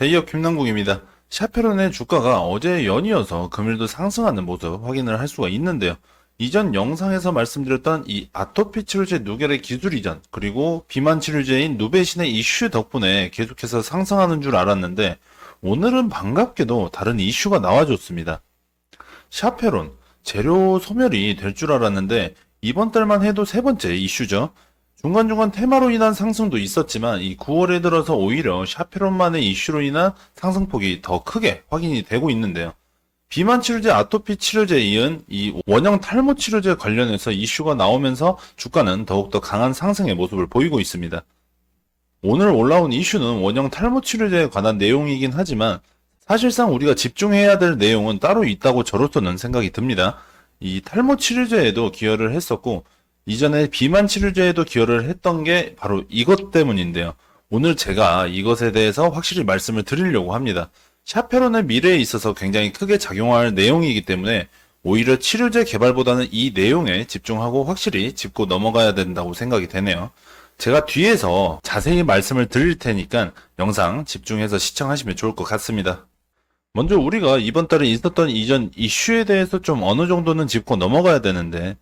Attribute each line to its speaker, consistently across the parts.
Speaker 1: 대기업 김남국입니다. 샤페론의 주가가 어제 연이어서 금일도 상승하는 모습 확인을 할 수가 있는데요. 이전 영상에서 말씀드렸던 이 아토피 치료제 누겔의 기술 이전 그리고 비만 치료제인 누베신의 이슈 덕분에 계속해서 상승하는 줄 알았는데 오늘은 반갑게도 다른 이슈가 나와줬습니다. 샤페론 재료 소멸이 될 줄 알았는데 이번 달만 해도 세 번째 이슈죠. 중간중간 테마로 인한 상승도 있었지만 이 9월에 들어서 오히려 샤페론만의 이슈로 인한 상승폭이 더 크게 확인이 되고 있는데요. 비만 치료제, 아토피 치료제에 이은 이 원형 탈모 치료제 관련해서 이슈가 나오면서 주가는 더욱더 강한 상승의 모습을 보이고 있습니다. 오늘 올라온 이슈는 원형 탈모 치료제에 관한 내용이긴 하지만 사실상 우리가 집중해야 될 내용은 따로 있다고 저로서는 생각이 듭니다. 이 탈모 치료제에도 기여를 했었고 이전에 비만 치료제에도 기여를 했던 게 바로 이것 때문인데요. 오늘 제가 이것에 대해서 확실히 말씀을 드리려고 합니다. 샤페론의 미래에 있어서 굉장히 크게 작용할 내용이기 때문에 오히려 치료제 개발보다는 이 내용에 집중하고 확실히 짚고 넘어가야 된다고 생각이 되네요. 제가 뒤에서 자세히 말씀을 드릴 테니까 영상 집중해서 시청하시면 좋을 것 같습니다. 먼저 우리가 이번 달에 있었던 이전 이슈에 대해서 좀 어느 정도는 짚고 넘어가야 되는데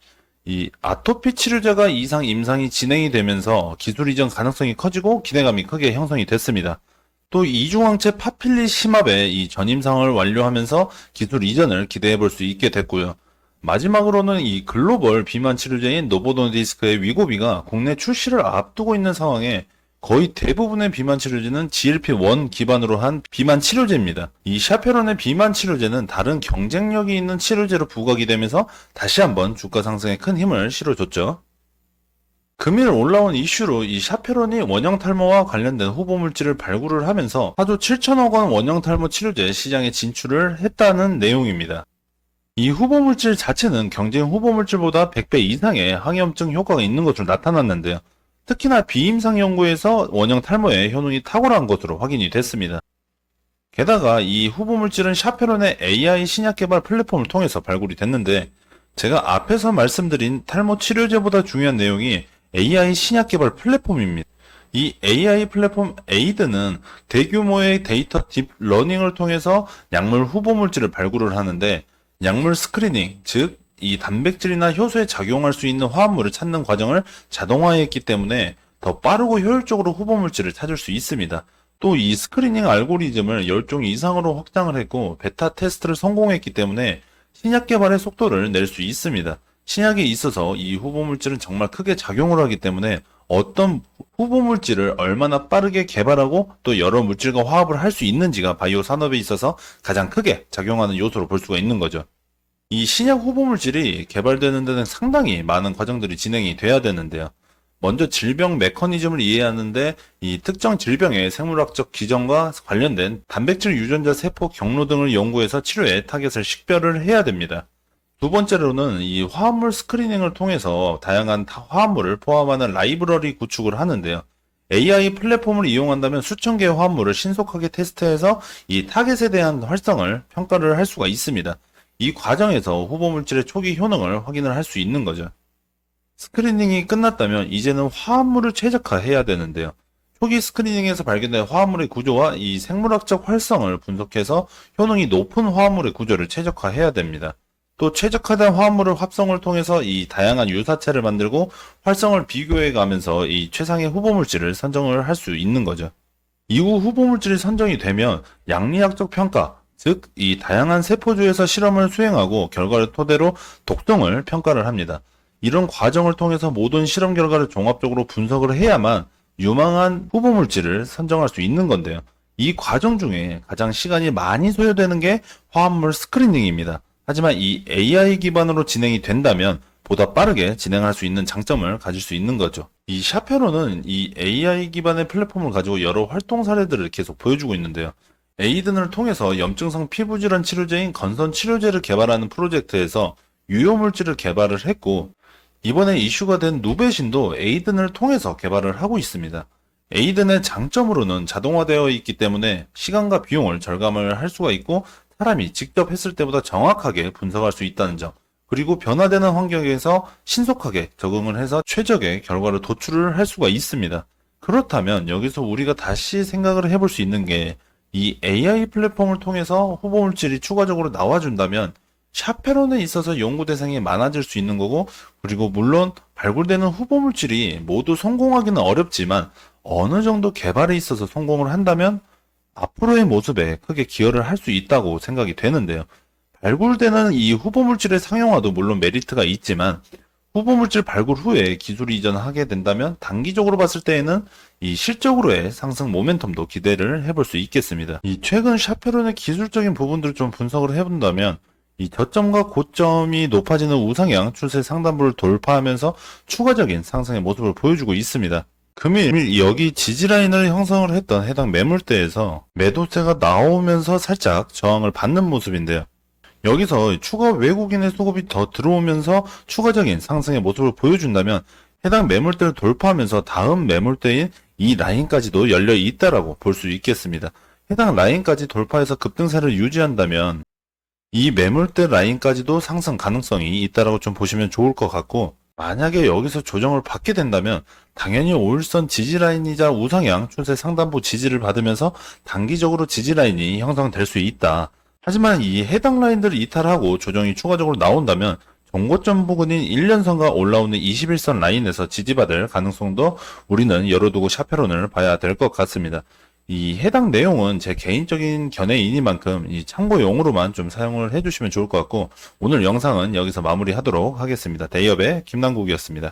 Speaker 1: 이 아토피 치료제가 이상 임상이 진행이 되면서 기술 이전 가능성이 커지고 기대감이 크게 형성이 됐습니다. 또 이중항체 파필리시맙의 이 전임상을 완료하면서 기술 이전을 기대해 볼 수 있게 됐고요. 마지막으로는 이 글로벌 비만 치료제인 노보노디스크의 위고비가 국내 출시를 앞두고 있는 상황에 거의 대부분의 비만 치료제는 GLP-1 기반으로 한 비만 치료제입니다. 이 샤페론의 비만 치료제는 다른 경쟁력이 있는 치료제로 부각이 되면서 다시 한번 주가 상승에 큰 힘을 실어줬죠. 금일 올라온 이슈로 이 샤페론이 원형 탈모와 관련된 후보 물질을 발굴을 하면서 하루 7천억 원 원형 탈모 치료제 시장에 진출을 했다는 내용입니다. 이 후보 물질 자체는 경쟁 후보 물질보다 100배 이상의 항염증 효과가 있는 것으로 나타났는데요. 특히나 비임상 연구에서 원형 탈모의 효능이 탁월한 것으로 확인이 됐습니다. 게다가 이 후보 물질은 샤페론의 AI 신약 개발 플랫폼을 통해서 발굴이 됐는데 제가 앞에서 말씀드린 탈모 치료제보다 중요한 내용이 AI 신약 개발 플랫폼입니다. 이 AI 플랫폼 에이드는 대규모의 데이터 딥 러닝을 통해서 약물 후보 물질을 발굴을 하는데 약물 스크리닝, 즉 이 단백질이나 효소에 작용할 수 있는 화합물을 찾는 과정을 자동화했기 때문에 더 빠르고 효율적으로 후보 물질을 찾을 수 있습니다. 또 이 스크리닝 알고리즘을 10종 이상으로 확장을 했고 베타 테스트를 성공했기 때문에 신약 개발의 속도를 낼 수 있습니다. 신약에 있어서 이 후보 물질은 정말 크게 작용을 하기 때문에 어떤 후보 물질을 얼마나 빠르게 개발하고 또 여러 물질과 화합을 할 수 있는지가 바이오 산업에 있어서 가장 크게 작용하는 요소로 볼 수가 있는 거죠. 이 신약 후보 물질이 개발되는 데는 상당히 많은 과정들이 진행이 돼야 되는데요. 먼저 질병 메커니즘을 이해하는데 이 특정 질병의 생물학적 기전과 관련된 단백질 유전자 세포 경로 등을 연구해서 치료에 타겟을 식별을 해야 됩니다. 두 번째로는 이 화합물 스크리닝을 통해서 다양한 타- 화합물을 포함하는 라이브러리 구축을 하는데요. AI 플랫폼을 이용한다면 수천 개의 화합물을 신속하게 테스트해서 이 타겟에 대한 활성을 평가를 할 수가 있습니다. 이 과정에서 후보 물질의 초기 효능을 확인을 할 수 있는 거죠. 스크리닝이 끝났다면 이제는 화합물을 최적화해야 되는데요. 초기 스크리닝에서 발견된 화합물의 구조와 이 생물학적 활성을 분석해서 효능이 높은 화합물의 구조를 최적화해야 됩니다. 또 최적화된 화합물을 합성을 통해서 이 다양한 유사체를 만들고 활성을 비교해 가면서 이 최상의 후보 물질을 선정을 할 수 있는 거죠. 이후 후보 물질이 선정이 되면 양리학적 평가, 즉 이 다양한 세포주에서 실험을 수행하고 결과를 토대로 독성을 평가를 합니다. 이런 과정을 통해서 모든 실험 결과를 종합적으로 분석을 해야만 유망한 후보 물질을 선정할 수 있는 건데요. 이 과정 중에 가장 시간이 많이 소요되는 게 화합물 스크리닝입니다. 하지만 이 AI 기반으로 진행이 된다면 보다 빠르게 진행할 수 있는 장점을 가질 수 있는 거죠. 이 샤페로는 이 AI 기반의 플랫폼을 가지고 여러 활동 사례들을 계속 보여주고 있는데요. 에이든을 통해서 염증성 피부질환 치료제인 건선 치료제를 개발하는 프로젝트에서 유효 물질을 개발을 했고 이번에 이슈가 된 누베신도 에이든을 통해서 개발을 하고 있습니다. 에이든의 장점으로는 자동화되어 있기 때문에 시간과 비용을 절감을 할 수가 있고 사람이 직접 했을 때보다 정확하게 분석할 수 있다는 점, 그리고 변화되는 환경에서 신속하게 적응을 해서 최적의 결과를 도출을 할 수가 있습니다. 그렇다면 여기서 우리가 다시 생각을 해볼 수 있는 게 이 AI 플랫폼을 통해서 후보 물질이 추가적으로 나와준다면 샤페론에 있어서 연구 대상이 많아질 수 있는 거고 그리고 물론 발굴되는 후보 물질이 모두 성공하기는 어렵지만 어느 정도 개발에 있어서 성공을 한다면 앞으로의 모습에 크게 기여를 할 수 있다고 생각이 되는데요. 발굴되는 이 후보 물질의 상용화도 물론 메리트가 있지만 후보 물질 발굴 후에 기술 이전하게 된다면 단기적으로 봤을 때에는 이 실적으로의 상승 모멘텀도 기대를 해볼 수 있겠습니다. 이 최근 샤페론의 기술적인 부분들을 좀 분석을 해본다면 이 저점과 고점이 높아지는 우상향 추세 상단부를 돌파하면서 추가적인 상승의 모습을 보여주고 있습니다. 금일 여기 지지라인을 형성을 했던 해당 매물대에서 매도세가 나오면서 살짝 저항을 받는 모습인데요. 여기서 추가 외국인의 수급이 더 들어오면서 추가적인 상승의 모습을 보여준다면 해당 매물대를 돌파하면서 다음 매물대인 이 라인까지도 열려 있다라고 볼 수 있겠습니다. 해당 라인까지 돌파해서 급등세를 유지한다면 이 매물대 라인까지도 상승 가능성이 있다라고 좀 보시면 좋을 것 같고 만약에 여기서 조정을 받게 된다면 당연히 오일선 지지 라인이자 우상향 추세 상단부 지지를 받으면서 단기적으로 지지 라인이 형성될 수 있다. 하지만 이 해당 라인들을 이탈하고 조정이 추가적으로 나온다면 정고점 부근인 1년선과 올라오는 21선 라인에서 지지받을 가능성도 우리는 열어두고 샤페론을 봐야 될 것 같습니다. 이 해당 내용은 제 개인적인 견해이니만큼 이 참고용으로만 좀 사용을 해주시면 좋을 것 같고 오늘 영상은 여기서 마무리하도록 하겠습니다. 대엽의 김남국이었습니다.